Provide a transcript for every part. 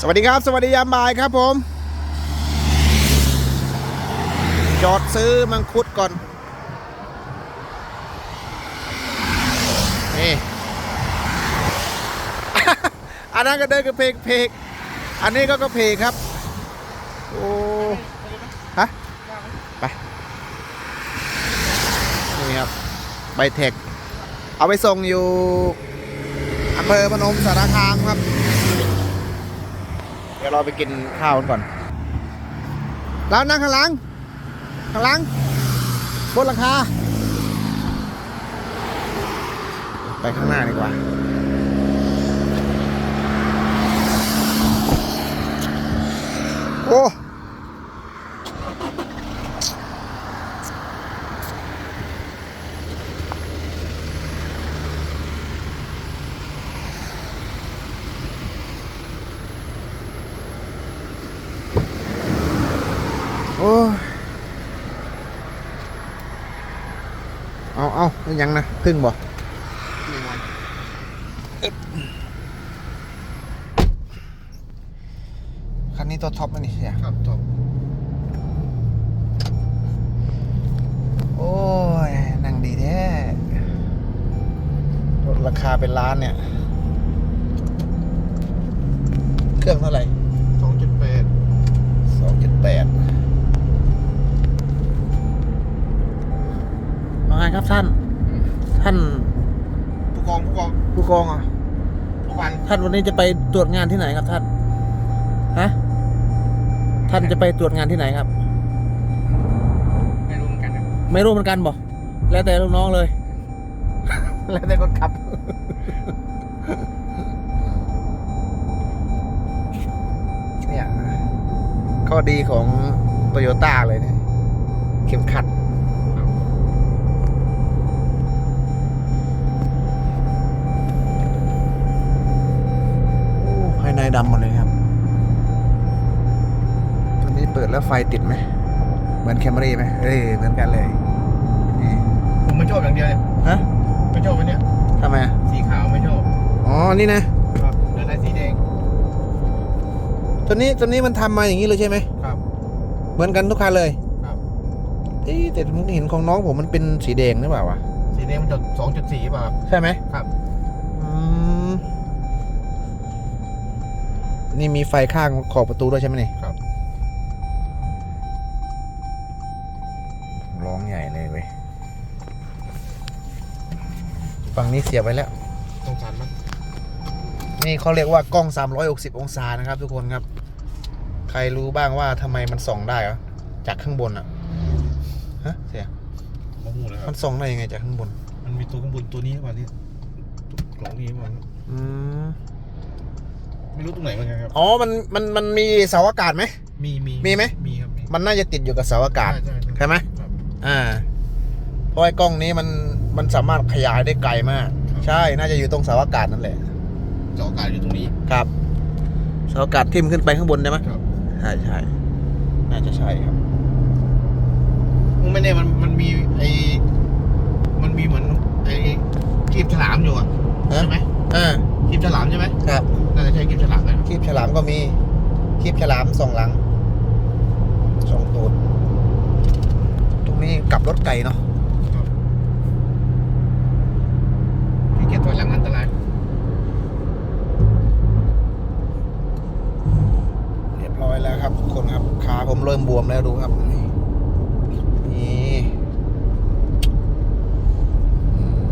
สวัสดีครับ สวัสดียามบ่ายครับผม จอดซื้อมังคุดก่อน นี่ อันนั้นก็เดินกระเพกเพกอันนี้ก็กระเพกครับ โอ้ ฮะ ไป นี่ครับ ใบเทค เอาไปส่งอยู่อำเภอพนมสารคามครับ ดี๋ยวเราไปกินข้าวกันก่อนแล้วนั่งข้างหลังข้างหลังบนหลังคาไปข้างหน้าดีกว่า โอ้ โอ้ยเอาเอาไม่ยังนะพึ่งบ่อึ๊บคันนี้ตัวท็อปไหมนี่เสียครับจบโอ้ย นั่งดีแท้รถราคาเป็นล้านเนี่ย เครื่องเท่าไหร่ สองจุดแปด สองจุดแปดว่าไง ครับท่าน ท่านผู้กองผู้กองผู้กองอะผู้พันท่านวันนี้จะไปตรวจงานที่ไหนครับท่านฮะท่านจะไปตรวจงานที่ไหนครับ ไม่รู้เหมือนกันนะไม่รู้เหมือนกันบอกแล้วแต่ลูกน้องเลย แล้วแต่คนขับ เนี่ย ข้อดีของโตโยต้าเลยเนี่ย เข็มขัด ภายในดำหมดเลยครับ ตัวนี้เปิดแล้วไฟติดไหม เหมือนแคมรี่ไหมเอ้ยเหมือนกันเลยนี่ผมไม่ชอบอย่างเดียวเลยฮะไม่ชอบอันเนี้ยทำไมอะสีขาวไม่ชอบอ๋อ นี่นะ ครับแล้วได้สีแดงตัวนี้ตัวนี้มันทำมาอย่างนี้เลยใช่ไหม ครับ เหมือนกันทุกคันเลยครับ เอ๊ะแต่ผมเห็นของน้องผมมันเป็นสีแดงหรือเปล่าวะ สีแดงมันจะสองจุดสี่ป่ะครับ ใช่ไหมครับ อืม นี่มีไฟข้างขอบประตูด้วยใช่ไหมนี่ครับร้องใหญ่เลยเว้ยฝั่งนี้เสียบไว้แล้วตรงสันมั้ยนี่เขาเรียกว่ากล้อง 360 องศานะครับ ทุกคนครับ ใครรู้บ้างว่าทำไมมันส่องได้เหรอจากข้างบนอะฮะเสียข้อมูลเลยคมัรับ นส่องได้ยังไงจากข้างบน มันมีตัวข้างบนตัวนี้ป่ะนี่กล่องนี้มั้งอืม ไม่รู้ตรงไหนเหมือนกันครับ อ๋อ มัน มัน มันมีเสาอากาศไหม มีมีมีไหม มีครับมีมันน่าจะติดอยู่กับเสาอากาศใช่ใช่ใช่ไหมครับ อ่า เพราะไอ้กล้องนี้มัน มันสามารถขยายได้ไกลมากใช่ น่าจะอยู่ตรงเสาอากาศนั่นแหละเจาะอากาศอยู่ตรงนี้ ครับ เสาอากาศทิ่มขึ้นไปข้างบนได้ไหมครับ ใช่ใช่ น่าจะใช่ครับมึงไม่แน่มันมันมีไอมันมีเหมือนไอกีบฉลามอยู่อะฮะ ใช่ไหมอ่ากี บฉลามใช่ไหมครับน่าจะใช่กีบฉลามเลยคีบฉลามก็มีคีบฉลามสองหลังสองตูดตรงนี้กลับรถไก่เนาะพี่เกียรถอยหลังอันตรายเรียบร้อยแล้วครับทุกคนครับขาผมเริ่มบวมแล้วดูครับนี่นี่อืม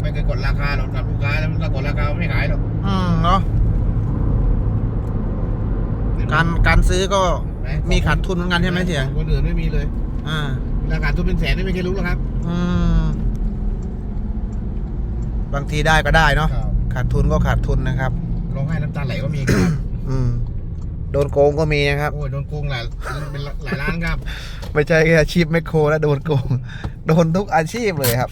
ไม่เคยก ดราคาหรอกกับลูกค้าแล้วถ้ากดราคาไม่ขายหรอกอืมเนาะการการซื้อก็ไหมีขาดทุนเหมือนกันใช่ไหมเสียคนอื่นไม่มีเลย อ่าราคาทุนเป็นแสนไม่เคยรู้หรอกครับ อืมบางทีได้ก็ได้เนาะขาดทุนก็ขาดทุนนะครับร้องไห้น้ำตาไหลก็มีครับอืมโดนโกงก็มีนะครับโอ้ยโดนโกงหลายเป็นหลายล้านครับ ไม่ใช่แค่อาชีพแมคโครแล้วโดนโกง โดนทุกอาชีพเลยครับ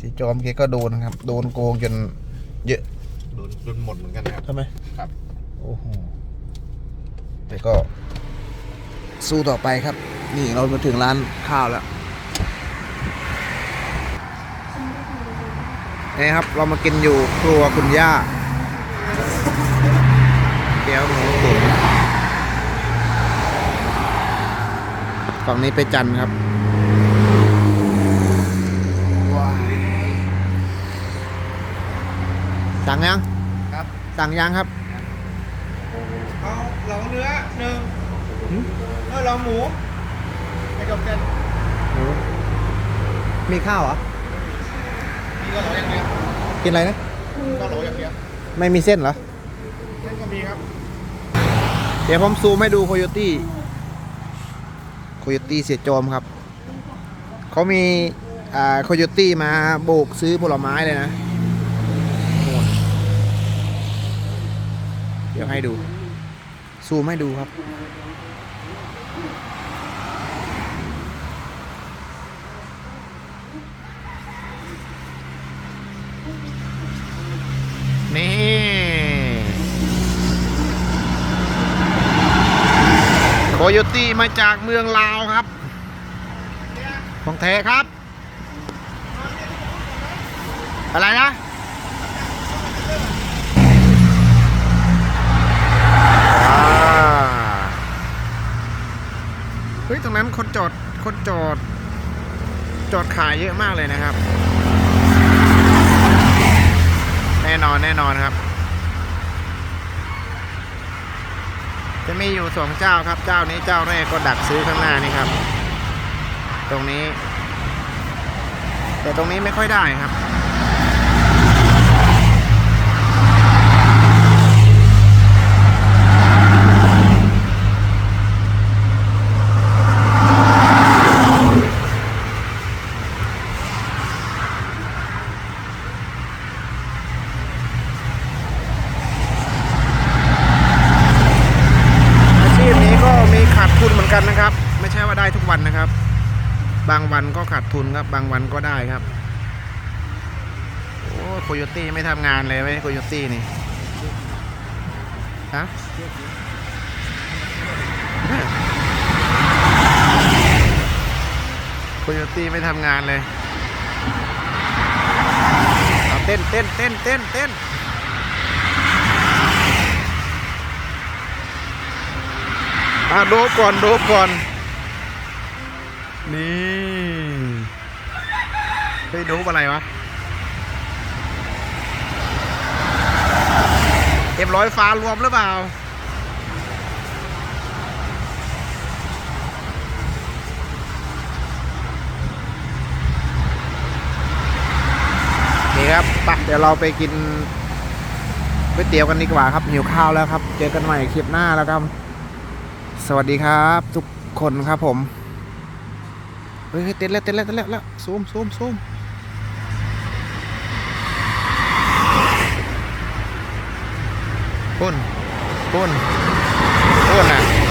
สีจอมแกก็โดนครับ โดนโกงจนเยอะโดนโดนหมดเหมือนกันนะครับ ใช่ไหมครับ โอ้โหแต่ก็สู้ต่อไปครับ นี่เรามาถึงร้านข้าวแล้วนี่ครับ เรามากินอยู่ครัวคุณย่าแก้วหมูตุ๋นฝั่งนี้ไปจันทร์ครับว้าวสั่ งยังครับ สั่งยังครับเอาเหลาเนื้อหนึ่งเออเหลาหมูไอ้กับเส้นมีข้าวเหรอนี่ก็เหลาอย่างเดียวกินอะไรนะก็เหลาอย่างเดียวไม่มีเส้นเหรอเส้นก็มีครับ เดี๋ยวผมซูมให้ดูโคโยตี้โคโยตี้เสียโจมครับเขามีอ่าโคโยตี้มาโบกซื้อผลไม้เลยนะโหดเดี๋ยวให้ดูซูมให้ดูครับ นี่โคโยตี้มาจากเมืองลาวครับ ของแท้ครับ อะไรนะ อ่าเฮ้ย ตรงนั้นคนจ อดคนจอด จอดขายเยอะมากเลยนะครับ แน่นอนแน่นอนครับ จะมีอยู่สองเจ้าครับ เจ้านี้เจ้าแรกก็ดักซื้อข้างหน้านี่ครับ ตรงนี้ แต่ตรงนี้ไม่ค่อยได้ครับ อาชีพนี้ก็มีขาดทุนเหมือนกันนะครับ ไม่ใช่ว่าได้ทุกวันนะครับ บางวันก็ขาดทุนครับ บางวันก็ได้ครับ โอ้โคโยตี้ไม่ทำงานเลยไหมโคโยตี้นี่ฮะโคโยตี้ไม่ทำงานเลยเอาเต้นเต้นเต้นเต้นเต้นอะโดบก่อนโดบก่อน นี่เฮ้ยดบอะไรวะเอ็มร้อยฟ้ารวมหรือเปล่านี่ครับปะเดี๋ยวเราไปกินก๋วยเตี๋ยวกันดีกว่าครับ หิวข้าวแล้วครับ เจอกันใหม่คลิปหน้าแล้วครับ สวัสดีครับ ทุกคนครับผม เฮ้ยเต้นแล้วเต้นแล้วเต้นแล้วแล้วซูมซูมซูมปุ่นปุ่นปุ่นอะ